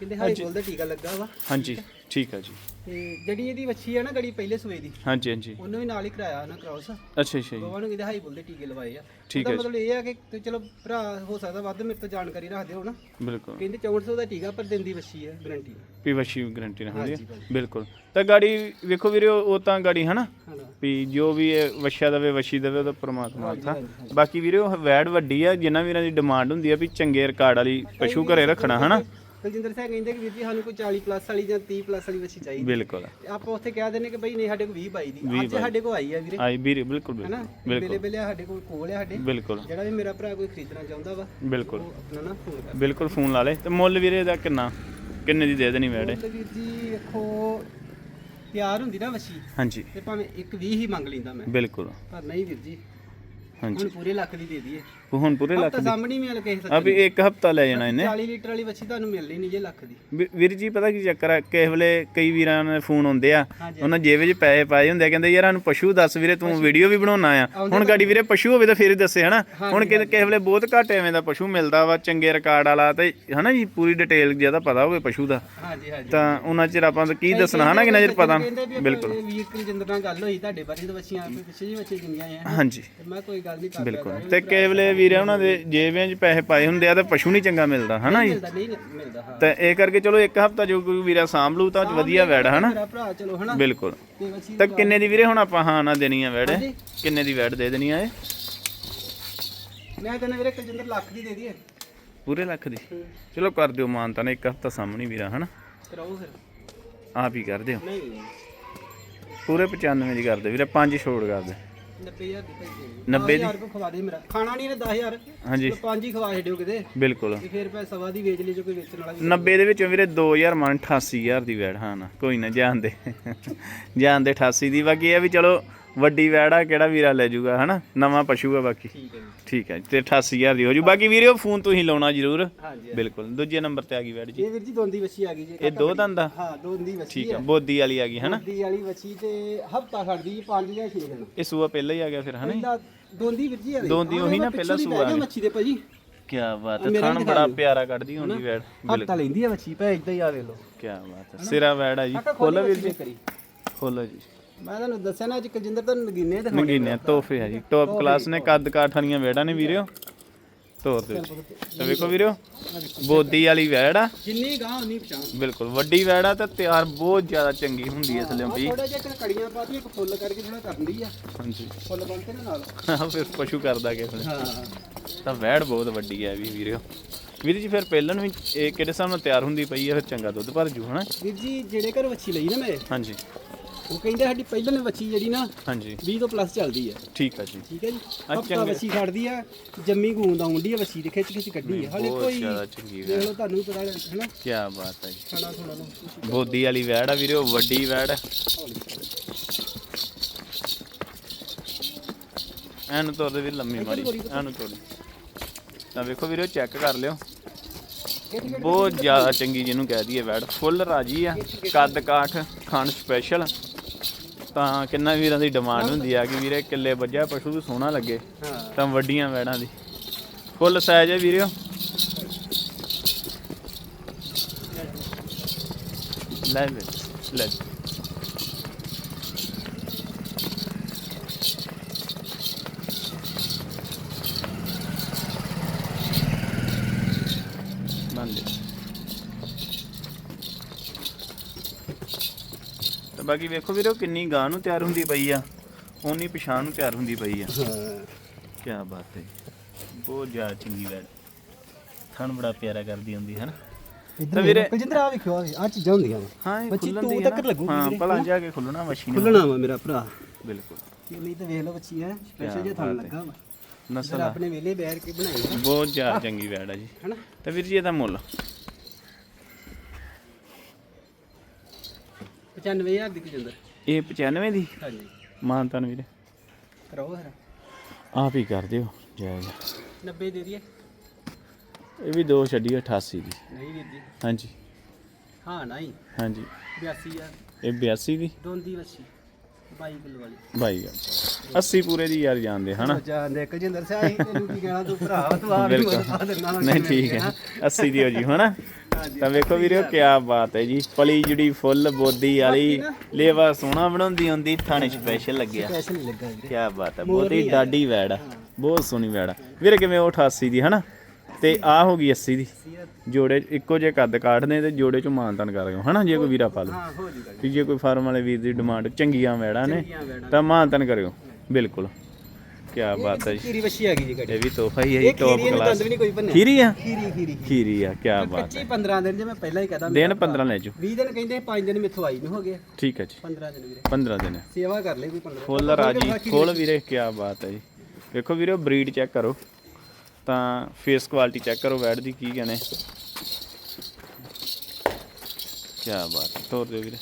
Speaker 2: ਕਹਿੰਦੇ ਹਾਈ ਬੋਲ ਦਾ ਟੀਕਾ ਲੱਗਾ ਵਾ?
Speaker 1: ਹਾਂਜੀ ਠੀਕ ਹੈ ਜੀ।
Speaker 2: ਤੇ ਜਿਹੜੀ ਇਹਦੀ ਵੱਛੀ ਆ ਨਾ ਗੜੀ ਪਹਿਲੇ ਸੂਏ ਦੀ
Speaker 1: ਹਾਂਜੀ ਹਾਂਜੀ।
Speaker 2: ਉਹਨੂੰ ਵੀ ਨਾਲ ਹੀ ਕਰਾਇਆ ਨਾ ਕ੍ਰਾਸ
Speaker 1: ਅੱਛਾ ਅੱਛਾ ਜੀ।
Speaker 2: ਗੋਵਾ ਨੂੰ ਕਹਿੰਦੇ ਹਾਈ ਬੋਲ ਦੇ ਟੀਕੇ ਲਵਾਏ ਆ।
Speaker 1: ਠੀਕ
Speaker 2: ਉਹਦਾ
Speaker 1: ਹੈ ਜੀ।
Speaker 2: ਮਤਲਬ ਇਹ ਆ ਕਿ ਤੇ ਚਲੋ ਭਰਾ ਹੋ ਸਕਦਾ ਵੱਧ ਮੇਰੇ ਤੋਂ ਜਾਣਕਾਰੀ ਰੱਖਦੇ ਹੋ ਨਾ।
Speaker 1: ਬਿਲਕੁਲ।
Speaker 2: ਕਹਿੰਦੇ 6400 ਦਾ ਟੀਕਾ ਪਰ ਦਿਨ ਦੀ ਵੱਛੀ ਹੈ ਗਰੰਟੀ
Speaker 1: ਵੀ ਵਸ਼ੀ ਗਰੰਟੀ ਨਾਲ ਹੁੰਦੀ
Speaker 2: ਹਾਂਜੀ
Speaker 1: ਹੈ
Speaker 2: ਭਾਜੀ।
Speaker 1: ਬਿਲਕੁਲ। ਤਾਂ ਗਾੜੀ ਵੇਖੋ ਵੀਰੇ ਉਹ ਉਹ ਤਾਂ ਗਾੜੀ ਹਨਾ?
Speaker 2: ਹਾਂ
Speaker 1: ਵੀ ਜੋ ਵੀ ਇਹ ਵਸ਼ਿਆ ਦਵੇ ਵਸ਼ੀ ਦਵੇ ਪ੍ਰਮਾਤਮਾ
Speaker 2: ਹਾਂਜੀ,
Speaker 1: ਹੱਥ। ਆ
Speaker 2: ਹਾਂਜੀ, ਹਾਂਜੀ।
Speaker 1: ਬਾਕੀ ਵੀਰੇ ਉਹ ਵੈੜ ਵੱਡੀ ਆ ਜਿਨ੍ਹਾਂ ਵੀਰਾਂ ਦੀ ਡਿਮਾਂਡ ਹੁੰਦੀ ਆ ਵੀ ਚੰਗੇ ਰਿਕਾਰਡ ਵਾਲੀ ਪਸ਼ੂ ਘਰੇ ਰੱਖਣਾ ਹਨਾ?
Speaker 2: ਕੁਲਜਿੰਦਰ ਸਿੰਘ ਕਹਿੰਦੇ ਕਿ ਵੀਰ ਜੀ ਸਾਨੂੰ ਕੋਈ 40 ਪਲੱਸ ਵਾਲੀ ਜਾਂ 30 ਪਲੱਸ ਵਾਲੀ ਵੱਛੀ ਚਾਹੀਦੀ।
Speaker 1: ਬਿਲਕੁਲ।
Speaker 2: ਤੇ ਆਪਾਂ ਉੱਥੇ ਕਹਿ ਦਿੰਦੇ ਕਿ ਬਈ ਨਹੀਂ ਸਾਡੇ ਕੋਲ 20 ਬਾਈ ਦੀ।
Speaker 1: 20
Speaker 2: ਅੱਜ ਸਾਡੇ ਕੋਲ ਆਈ ਆ ਵੀਰੇ।
Speaker 1: ਆਈ ਵੀਰੇ ਬਿਲਕੁਲ
Speaker 2: ਹੈਨਾ?
Speaker 1: ਬਿਲਕੁਲ।
Speaker 2: ਬੇਲੇ
Speaker 1: ਬਿਲਕੁਲ
Speaker 2: ਬੇਲੇ ਸਾਡੇ ਕੋਲ ਕੋਲ ਆ ਸਾਡੇ।
Speaker 1: ਬਿਲਕੁਲ।
Speaker 2: ਜਿਹੜਾ ਵੀ ਮੇਰਾ ਭਰਾ ਕੋਈ ਖਰੀਦਣਾ ਚਾਹੁੰਦਾ ਵਾ
Speaker 1: ਬਿਲਕੁਲ।
Speaker 2: ਆਪਣਾ ਨਾ ਫੋਨ ਕਰ।
Speaker 1: ਬਿਲਕੁਲ ਫੋਨ ਲਾ ਲੇ। ਤੇ ਮੁੱਲ ਵੀਰੇ ਦਾ ਕਿੰਨਾ? ਕਿੰਨੇ ਦੀ ਦੇ ਦੇਣੀ ਵੈੜ?
Speaker 2: ਵੀਰ ਜੀ ਵੇਖੋ ਤਿਆਰ ਹੁੰਦੀ ਨਾ ਵੱਛੀ
Speaker 1: ਹਾਂਜੀ।
Speaker 2: ਤੇ ਭਾਵੇਂ ਇੱਕ 20 ਹੀ ਮੰਗ ਲੈਂਦਾ ਮੈਂ।
Speaker 1: ਬਿਲਕੁਲ।
Speaker 2: ਪਰ ਨਹੀਂ ਵੀਰ ਜੀ
Speaker 1: ਹਾਂਜੀ।
Speaker 2: ਹੁਣ ਪੂਰੇ ਲੱਖ ਦੀ ਦੇ ਦਈਏ।
Speaker 1: ਹੁਣ ਪੂਰੇ ਲੱਖ
Speaker 2: ਤਾਂ ਸਾਹਮਣੇ ਮਿਲ ਕੇ
Speaker 1: ਆ ਵੀ ਇੱਕ ਹਫਤਾ ਲੈ ਜਾਣਾ ਇਹਨੇ।
Speaker 2: 40 ਲੀਟਰ ਵਾਲੀ ਵੱਛੀ ਤੁਹਾਨੂੰ ਮਿਲਣੀ ਨਹੀਂ ਜੇ ਲੱਖ ਦੀ।
Speaker 1: ਵੀਰ ਜੀ ਪਤਾ ਕੀ ਚੱਕਰ ਆ ਕਿਸੇ ਵੇਲੇ ਕਈ ਵੀਰਾਂ ਨੇ ਫੋਨ ਆਉਂਦੇ ਆ। ਉਹਨਾਂ ਜੇਬ 'ਚ ਪੈਸੇ ਪਾਏ ਹੁੰਦੇ ਆ ਕਹਿੰਦੇ ਯਾਰ ਸਾਨੂੰ ਪਸ਼ੂ ਦੱਸ ਵੀਰੇ ਤੂੰ ਵੀਡੀਓ ਵੀ ਬਣਾਉਣਾ ਆ। ਹੁਣ ਗਾੜੀ ਵੀਰੇ ਪਸ਼ੂ ਹੋਵੇ ਤਾਂ ਫੇਰ ਹੀ ਦੱਸੇ ਹਨਾ। ਹੁਣ ਕਿਸੇ ਵੇਲੇ ਬਹੁਤ ਘੱਟ ਐਵੇਂ ਦਾ ਪਸ਼ੂ ਮਿਲਦਾ ਵਾ ਚੰਗੇ ਰਿਕਾਰਡ ਵਾਲਾ ਤੇ ਹਨਾ ਜੀ ਪੂਰੀ ਡਿਟੇਲ ਜ਼ਿਆਦਾ ਪਤਾ ਹੋਵੇ ਪਸ਼ੂ ਦਾ।
Speaker 2: ਹਾਂਜੀ ਹਾਂਜੀ।
Speaker 1: ਤਾਂ ਉਹਨਾਂ ਚਿਰ ਆਪਾਂ ਕੀ ਦੱਸਣਾ ਹਨਾ ਕਿ ਨਜ਼ਰ ਪਤਾ।
Speaker 2: ਬਿਲਕੁਲ। ਵੀਰ ਕੁਲਜਿੰਦਰ ਨਾਲ ਗੱਲ ਹੋਈ ਤੁਹਾਡੇ ਬਾਰੇ ਤਾਂ ਆਪੇ ਪਿੱਛੇ ਜੀ ਵੱਛੀ ਕਿੰਨੀਆਂ ਆ
Speaker 1: ਹਾਂਜੀ।
Speaker 2: ਮੈਂ ਕੋਈ ਗੱਲ ਨਹੀਂ ਕਰਦਾ
Speaker 1: ਬਿਲਕੁਲ। ਤੇ ਕਿਸੇ ਵੇਲੇ ਵੀਰੇ ਉਹਨਾਂ ਦੇ ਜੇਬਾਂ 'ਚ ਪੈਸੇ ਪਾਏ ਹੁੰਦੇ ਆ ਤਾਂ ਪਸ਼ੂ ਨਹੀਂ ਚੰਗਾ ਮਿਲਦਾ ਹਨਾ ਜੀ?
Speaker 2: ਮਿਲਦਾ ਨਹੀਂ ਮਿਲਦਾ ਹਾਂ।
Speaker 1: ਤਾਂ ਇਹ ਕਰਕੇ ਚਲੋ ਇੱਕ ਹਫਤਾ ਜੋ ਕੋਈ ਵੀਰਾ ਸਾਂਭ ਲੂ ਤਾਂ ਵਧੀਆ ਵੈੜ ਹਨਾ?
Speaker 2: ਮੇਰਾ ਭਰਾ ਚਲੋ ਹਨਾ?
Speaker 1: ਬਿਲਕੁਲ।
Speaker 2: ਤੇ
Speaker 1: ਕਿੰਨੇ ਦੀ ਵੀਰੇ ਹੁਣ ਆਪਾਂ ਹਾਂ ਨਾ ਦੇਣੀ ਆ ਵੈੜ?
Speaker 2: ਹਾਂਜੀ।
Speaker 1: ਕਿੰਨੇ ਦੀ ਵੈੜ ਦੇ ਦੇਣੀ ਆ ਇਹ?
Speaker 2: ਮੈਂ ਕਹਿੰਦਾ ਵੀਰੇ ਕੁਲਜਿੰਦਰ ਲੱਖ ਦੀ ਦੇ ਦਈਏ।
Speaker 1: ਪੂਰੇ ਲੱਖ ਦੀ? ਚਲੋ ਕਰ ਦਿਓ ਮਾਨਤਾ ਨੇ ਇੱਕ ਹਫਤਾ ਸਾਹਮਣੇ ਵੀਰਾ ਹਨਾ?
Speaker 2: ਕਰਾਓ ਫਿਰ।
Speaker 1: ਆਪ ਹੀ ਕਰ ਦਿਓ।
Speaker 2: ਨਹੀਂ
Speaker 1: ਪੂਰੇ 95 ਦੀ ਕਰ ਦਿਓ ਵੀਰੇ ਪੰਜ ਛੋੜ ਕਰ ਦੇ
Speaker 2: 90000 ਦੀ ਭਾਈ
Speaker 1: 90 ਦੀ?
Speaker 2: 10000 ਕੋ ਖਵਾ ਦੇ ਮੇਰਾ। ਖਾਣਾ ਨਹੀਂ ਨੇ 10000
Speaker 1: ਹਾਂਜੀ।
Speaker 2: ਪੰਜ ਹੀ ਖਵਾ ਛੱਡਿਓ ਕਿਤੇ।
Speaker 1: ਬਿਲਕੁਲ।
Speaker 2: ਤੇ ਫਿਰ ਪੈ ਸਵਾ ਦੀ ਵੇਚ ਲਈ ਜੋ ਕੋਈ ਵੇਚਣ ਵਾਲਾ ਵੀ
Speaker 1: 90 ਦੇ ਵਿੱਚੋਂ ਵੀਰੇ 2000 ਮਨ 88000 ਦੀ ਵੈੜ ਹਾਂ ਨਾ। ਕੋਈ ਨਾ ਜਾਣ ਦੇ। ਜਾਣ ਦੇ 88 ਦੀ। ਬਾਕੀ ਇਹ ਵੀ ਚਲੋ ਵੱਡੀ ਵੈੜ ਕਿਹੜਾ ਵੀਰਾ ਲੈ ਜਾਊਗਾ ਹਨਾ? ਨਵਾਂ ਪਸ਼ੂ ਆ ਬਾਕੀ।
Speaker 2: ਠੀਕ ਹੈ ਜੀ।
Speaker 1: ਠੀਕ ਹੈ ਤੇ 88000 ਦੀ ਹੋ ਜੂ। ਬਾਕੀ ਵੀਰੇ ਫੋਨ ਤੁਸੀਂ ਲਾਉਣਾ ਜ਼ਰੂਰ।
Speaker 2: ਹਾਂਜੀ
Speaker 1: ਬਿਲਕੁਲ ਦੂਜੇ ਨੰਬਰ ਤੇ ਆ ਗਈ ਵੈੜ ਜੀ।
Speaker 2: ਇਹ ਵੀਰ ਜੀ ਦੋਂਦੀ ਵੱਛੀ ਆ ਗਈ ਜੀ
Speaker 1: ਇਹ ਦੋ ਦੰਦ ਆ?
Speaker 2: ਹਾਂ ਦੋਂਦੀ ਵੱਛੀ
Speaker 1: ਠੀਕ ਆ। ਬੋਦੀ ਵਾਲੀ ਆ ਗਈ ਹਨਾ?
Speaker 2: ਦੋਂਦੀ ਵਾਲੀ ਵੱਛੀ ਤੇ ਹਫਤਾ ਖੜਦੀ ਜੀ ਪੰਜ ਜਾਂ 6 ਦਿਨ।
Speaker 1: ਇਹ ਸੂਆ ਪਹਿਲਾਂ ਹੀ ਆ ਗਿਆ ਫਿਰ ਹਨਾ
Speaker 2: ਪਹਿਲਾਂ ਦੋਂਦੀ ਵੀਰ ਜੀ ਆ
Speaker 1: ਦੋਂਦੀ ਉਹੀ ਨਾ ਪਹਿਲਾਂ ਸੂਆ ਆ ਗਿਆ।
Speaker 2: ਮੱਛੀ ਦੇ ਭਾਜੀ।
Speaker 1: ਕੀ ਬਾਤ ਹੈ
Speaker 2: ਮੇਰਾ
Speaker 1: ਥਣ
Speaker 2: ਵੀ
Speaker 1: ਬੜਾ
Speaker 2: ਦਿਖਾ
Speaker 1: ਪਿਆਰਾ ਕੱਢਦੀ ਹੁੰਦੀ ਵੈੜ
Speaker 2: ਹਫਤਾ ਲੈਂਦੀ ਆ ਵੱਛੀ ਭੈ ਇਦਾਂ ਹੀ ਆ ਵੇ ਲੋ
Speaker 1: ਕੀ ਬਾਤ ਹੈ ਸਿਰਾ ਵੈੜ ਆ ਜੀ ਖੋਲੋ ਵੀਰ ਜੀ। ਖੋਲੋ ਜੀ।
Speaker 2: ਮੈਂ ਤੁਹਾਨੂੰ ਦੱਸਿਆ ਨਾ ਅੱਜ ਕੁਲਜਿੰਦਰ ਤਾਂ ਨਗੀਨੇ ਦਿਖਾਉਣੇ
Speaker 1: ਨਗੀਨੇ ਤੋਹਫੇ ਆ ਜੀ। ਟੌਪ ਕਲਾਸ ਨੇ ਕੱਦ ਕਾਠ ਵਾਲੀਆਂ ਵੈੜਾਂ ਨੇ ਵੀਰਿਓ। ਤੋਰ ਦੇ ਤੇ ਵੇਖੋ ਵੀਰਿਓ ਬੋਦੀ ਵਾਲੀ ਵੈੜ ਆ।
Speaker 2: ਜਿੰਨੀ ਗਾਂ ਉਨੀ ਪਛਾਣ।
Speaker 1: ਬਿਲਕੁਲ ਵੱਡੀ ਵੈੜ ਆ ਤੇ ਤਿਆਰ ਬਹੁਤ ਜ਼ਿਆਦਾ ਚੰਗੀ ਹੁੰਦੀ ਹੈ ਇਸ ਲਈ
Speaker 2: ਥੋੜਾ ਜਿਹਾ ਕੜੀਆਂ ਪਾਤੀ ਇੱਕ ਫੁੱਲ ਕਰਕੇ ਥੋੜਾ ਕਰਨ ਦੀ ਆ।
Speaker 1: ਹਾਂਜੀ।
Speaker 2: ਫੁੱਲ ਨੇ ਨਾਲ।
Speaker 1: ਆਹ ਫਿਰ ਪਸ਼ੂ ਕਰਦਾ ਵੇਲੇ।
Speaker 2: ਹਾਂ।
Speaker 1: ਤਾਂ ਵੈੜ ਬਹੁਤ ਵੱਡੀ ਹੈ ਵੀ ਵੀਰਿਓ। ਵੀਰ ਜੀ ਫਿਰ ਪਹਿਲਾਂ ਵੀ ਇਹ ਕਿਹੜੇ ਹਿਸਾਬ ਨਾਲ ਤਿਆਰ ਹੁੰਦੀ ਪਈ ਹੈ ਫਿਰ ਚੰਗਾ ਦੁੱਧ ਭਰ ਜੂ ਹਨਾ?
Speaker 2: ਵੀਰ ਜੀ ਜਿਹੜੇ ਘਰ ਵੱਛੀ ਲਈ ਨਾ ਮੈਂ
Speaker 1: ਹਾਂਜੀ।
Speaker 2: ਉਹ ਕਹਿੰਦੇ ਸਾਡੀ ਪਹਿਲਾਂ ਨੇ ਵੱਛੀ ਜਿਹੜੀ ਨਾ
Speaker 1: ਹਾਂਜੀ।
Speaker 2: 20 ਤੋਂ ਪਲੱਸ ਚੱਲਦੀ ਆ।
Speaker 1: ਠੀਕ ਆ ਜੀ।
Speaker 2: ਠੀਕ ਹੈ ਜੀ।
Speaker 1: ਅੱਛਾ,
Speaker 2: ਹਫਤਾ ਵੱਛੀ ਖੜਦੀ ਆ ਜੰਮੀ ਗੂੰਦ ਆਉਂਦੀ ਆ ਵੱਛੀ ਦੇ ਖਿੱਚ ਖਿੱਚ ਕੱਢੀ ਆ। ਹਲੇ ਕੋਈ
Speaker 1: ਜ਼ਿਆਦਾ ਚੰਗੀ
Speaker 2: ਤੁਹਾਨੂੰ ਪਤਾ ਲੱਗ ਹੈਨਾ?
Speaker 1: ਕੀ ਬਾਤ ਹੈ ਜੀ।
Speaker 2: ਖਾਣਾ ਥੋੜਾ ਲਓ
Speaker 1: ਬੋਦੀ ਵਾਲੀ ਵੈੜ ਆ ਵੀਰਿਓ ਵੱਡੀ ਵੈੜ ਐਨੂੰ ਤੋਰ ਦੇ ਵੀ ਲੰਮੀ ਮਾਰੀ ਐਨੂੰ ਤੋੜ ਤਾਂ ਵੇਖੋ ਵੀਰਿਓ ਚੈੱਕ ਕਰ ਲਿਓ। ਬਹੁਤ ਜ਼ਿਆਦਾ ਚੰਗੀ ਜਿਹਨੂੰ ਕਹਿ ਦਈਏ ਵੈੜ। ਫੁੱਲ ਰਾਜੀ ਆ ਕੱਦ ਕਾਠ ਖਾਣ ਸਪੈਸ਼ਲ ਤਾਂ ਕਿੰਨਾ ਵੀਰਾਂ ਦੀ ਡਿਮਾਂਡ ਹੁੰਦੀ ਆ ਕਿ ਵੀਰੇ ਕਿੱਲੇ ਵੱਜਿਆ ਪਸ਼ੂ ਵੀ ਸੋਹਣਾ ਲੱਗੇ ਤਾਂ ਵੱਡੀਆਂ ਵੈੜਾਂ ਦੀ। ਫੁੱਲ ਸਾਈਜ਼ ਹੈ ਵੀਰਿਓ। ਲੈ ਲੈ ਲੈ ਮੰਨ ਲੈ ਤਾਂ ਬਾਕੀ ਵੇਖੋ ਵੀਰੋ ਕਿੰਨੀ ਗਾਂ ਨੂੰ ਤਿਆਰ ਹੁੰਦੀ ਪਈ ਆ। ਓਨੀ ਪਛਾਣ ਨੂੰ ਤਿਆਰ ਹੁੰਦੀ ਪਈ ਆ। ਕੀ ਬਾਤ ਹੈ ਬਹੁਤ ਜ਼ਿਆਦਾ ਚੰਗੀ ਵੈੜ ਥਣ ਬੜਾ ਪਿਆਰਾ ਕਰਦੀ ਹੁੰਦੀ ਹੈ ਨਾ
Speaker 2: ਇਧਰ
Speaker 1: ਵੀਰੇ-
Speaker 2: ਕੁਲਜਿੰਦਰ ਆ ਵੇਖਿਓ ਆ ਆ ਚੀਜ਼ਾਂ ਹੁੰਦੀਆਂ
Speaker 1: ਹਾਂ
Speaker 2: ਬੱਚੀ ਤੂੰ ਤੱਕ ਲੱਗੂਗੀ
Speaker 1: ਹਾਂ ਭਲਾ ਜਾ ਕੇ ਖੁੱਲਣਾ ਮਸ਼ੀਨ
Speaker 2: ਖੁੱਲਣਾ ਵਾ ਮੇਰਾ ਭਰਾ।
Speaker 1: ਬਿਲਕੁਲ।
Speaker 2: ਇਹ ਨਹੀਂ ਤਾਂ ਵੇਖ ਲਓ ਬੱਚੀ ਹੈ? ਸਪੈਸ਼ਲ ਜੇ ਥਣ। ਲੱਗਾ ਵਾ।
Speaker 1: ਨਸਲ
Speaker 2: ਆਪਣੇ ਵੇਲੇ ਬੈਠ ਕੇ ਬਣਾਈ
Speaker 1: ਬਹੁਤ ਜ਼ਿਆਦਾ ਚੰਗੀ ਵੈੜ ਆ ਜੀ। ਤੇ ਵੀਰ ਜੀ ਇਹਦਾ ਮੁੱਲ?
Speaker 2: 95000 ਦੀ ਕੁਲਜਿੰਦਰ
Speaker 1: ਇਹ 95 ਦੀ?
Speaker 2: ਹਾਂਜੀ।
Speaker 1: ਮਾਨਤਨ ਵੀਰੇ।
Speaker 2: ਕਰਾਓ ਫਿਰ।
Speaker 1: ਆਪ ਹੀ ਕਰ ਦਿਓ। ਜਾਇਜ਼
Speaker 2: 90 ਦੇ ਦਈਏ।
Speaker 1: ਇਹ ਵੀ ਦੋ ਛੱਡੀ 88 ਦੀ।
Speaker 2: ਨਹੀਂ ਵੀਰ ਜੀ।
Speaker 1: ਹਾਂਜੀ।
Speaker 2: ਹਾਂ ਨਹੀਂ।
Speaker 1: ਹਾਂਜੀ।
Speaker 2: 82000
Speaker 1: ਇਹ 82 ਦੀ?
Speaker 2: ਦੋਂਦੀ ਵੱਛੀ। 22 ਕਿਲੋ ਵਾਲੀ।
Speaker 1: ਬਾਈ ਗੱਲ 80 ਪੂਰੇ ਦੀ ਯਾਰ ਜਾਣਦੇ ਹਨਾ?
Speaker 2: ਜਾਣਦੇ ਕੁਲਜਿੰਦਰ ਸਾਹਿਬ ਤੈਨੂੰ ਕੀ ਕਹਿਣਾ? ਤੂੰ ਭਰਾ ਤੂੰ ਆਪ
Speaker 1: ਨਹੀਂ ਠੀਕ ਹੈ।
Speaker 2: ਕਹਿਣਾ।
Speaker 1: 80 ਦੀ ਹੋ ਜੀ ਹਨਾ। ਤਾਂ ਵੇਖੋ ਵੀਰੋ ਕੀ ਬਾਤ ਹੈ ਜੀ। ਪਲੀ ਜਿਹੜੀ ਫੁੱਲ ਬੋਦੀ ਵਾਲੀ ਲੇਵਾ ਸੋਹਣਾ ਬਣਾਉਂਦੀ ਹੁੰਦੀ ਥਾਣੇ ਸਪੈਸ਼ਲ ਲੱਗਿਆ।
Speaker 2: ਲੱਗਾ
Speaker 1: ਕੀ ਬਾਤ ਹੈ ਬਹੁਤੀ ਡਾਡੀ ਵੈੜ ਆ ਬਹੁਤ ਸੋਹਣੀ ਵੈੜ ਆ। ਵੀਰੇ ਕਿਵੇਂ ਉਹ 88 ਦੀ ਹਨਾ? ਤੇ ਆ ਹੋ ਗਈ 80 ਦੀ। ਜੋੜੇ ਇੱਕੋ ਜੇ ਕੱਦ ਕਾਟਦੇ ਤੇ ਜੋੜੇ ਚ ਮਾਨਤਨ ਕਰ ਗਏ ਹਨਾ? ਜੇ ਕੋਈ ਵੀਰਾ ਪਾ ਲਓ ਜੇ ਕੋਈ ਫਾਰਮ ਵਾਲੇ ਵੀਰ ਦੀ ਡਿਮਾਂਡ ਚੰਗੀਆਂ ਵੈੜਾਂ ਨੇ। ਤਾਂ ਮਾਨਤਨ ਕਰਿਓ ਬਿਲਕੁਲ। ਕੀ ਬਾਤ ਹੈ ਜੀ।
Speaker 2: ਖੀਰੀ ਵੱਛੀ ਆ ਗਈ ਜੀ
Speaker 1: ਇਹ ਵੀ ਤੋਹਫਾ ਹੀ ਹੈ ਜੀ ਟੌਪ ਕਲਾਸ
Speaker 2: ਦੰਦ ਵੀ ਨਹੀਂ ਕੋਈ ਭੰਨਿਆ
Speaker 1: ਖੀਰੀ ਆ?
Speaker 2: ਖੀਰੀ ਖੀਰੀ
Speaker 1: ਖੀਰੀ। ਆ ਕੀ ਬਾਤ ਹੈ।
Speaker 2: 25 15 ਦਿਨ ਜੇ ਮੈਂ ਪਹਿਲਾਂ ਹੀ ਕਹਦਾ
Speaker 1: ਦਿਨ 15 ਲੈ ਜਾਓ।
Speaker 2: 20 ਦਿਨ ਕਹਿੰਦੇ 5 ਦਿਨ ਮੇਥੋਂ ਆਈ ਨਹੀਂ ਹੋ ਗਏ
Speaker 1: ਠੀਕ ਹੈ ਜੀ।
Speaker 2: 15 ਦਿਨ ਵੀਰੇ।
Speaker 1: 15 ਦਿਨ।
Speaker 2: ਸੇਵਾ ਕਰ ਲੈ ਕੋਈ 15
Speaker 1: ਫੁੱਲ ਰਾਜੀ ਖੋਲ ਵੀਰੇ ਕੀ ਬਾਤ ਹੈ ਜੀ। ਵੇਖੋ ਵੀਰੇ ਬਰੀਡ ਚੈੱਕ ਕਰੋ। ਤਾਂ ਫੇਸ ਕੁਆਲਿਟੀ ਚੈੱਕ ਕਰੋ ਵੈਡ ਦੀ ਕੀ ਕਹਿੰਦੇ। ਕੀ ਬਾਤ ਤੋਰ ਦਿਓ ਵੀਰੇ।